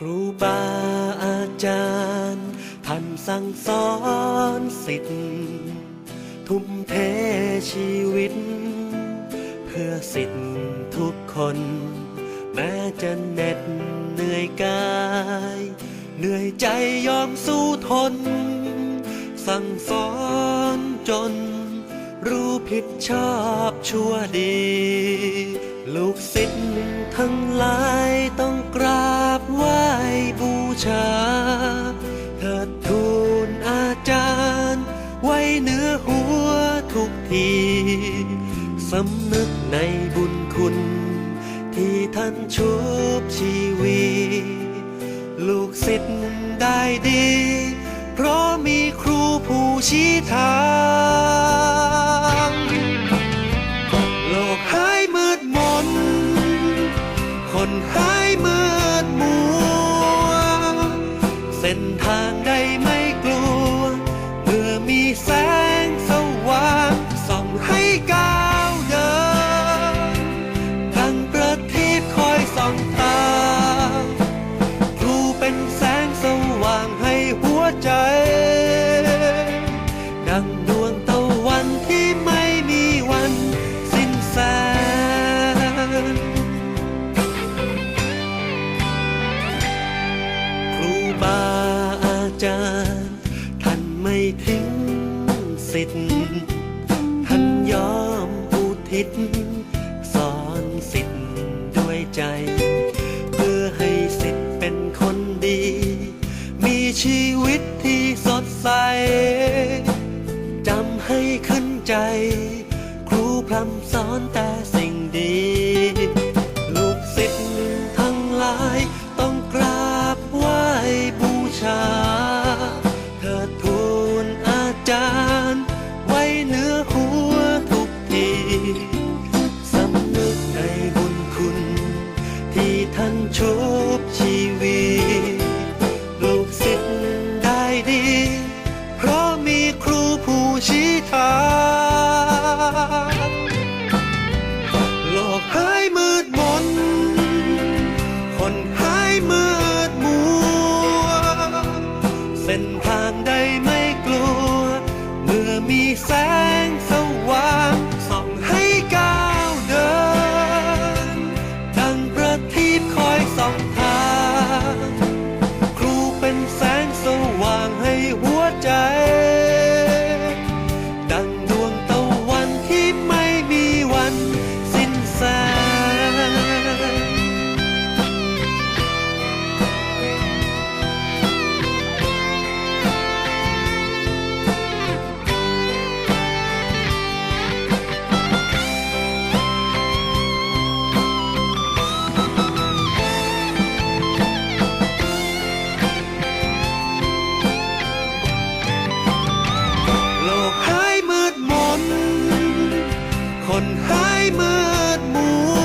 ครูบาอาจารย์ ท่านสั่งสอนสิทธิ์ทุ่มเทชีวิต เพื่อสิทธิ์ทุกคน แม้จะเหน็ดเหนื่อยกาย เหนื่อยใจยอมสู้ทน สั่งสอนจน รู้ผิดชอบชั่วดี ลูกศิษย์ทั้งหลาย ชาเถิดทูลอาจารย์ ไว้เนื้อหัวทุกทีสำนึกในบุญคุณ ที่ท่านชุบชีวีลูกศิษย์ได้ดี เพราะมีครูผู้ชี้ทาง นทางได้ไม่กลัว เมื่อมีแสงสว่างส่องให้ก้าวเดินดังประทีปคอยส่องตาครูเป็นแสงสว่างให้หัวใจิทธิ์ท่านยอมอุทิศสอนสิทธิ์ด้วยใจ เพื่อให้สิทธิ์เป็นคนดี มีชีวิตที่สดใสจำให้ขึ้นใจ ครูพรำสอนแต่สิ่งดีายมืดมัว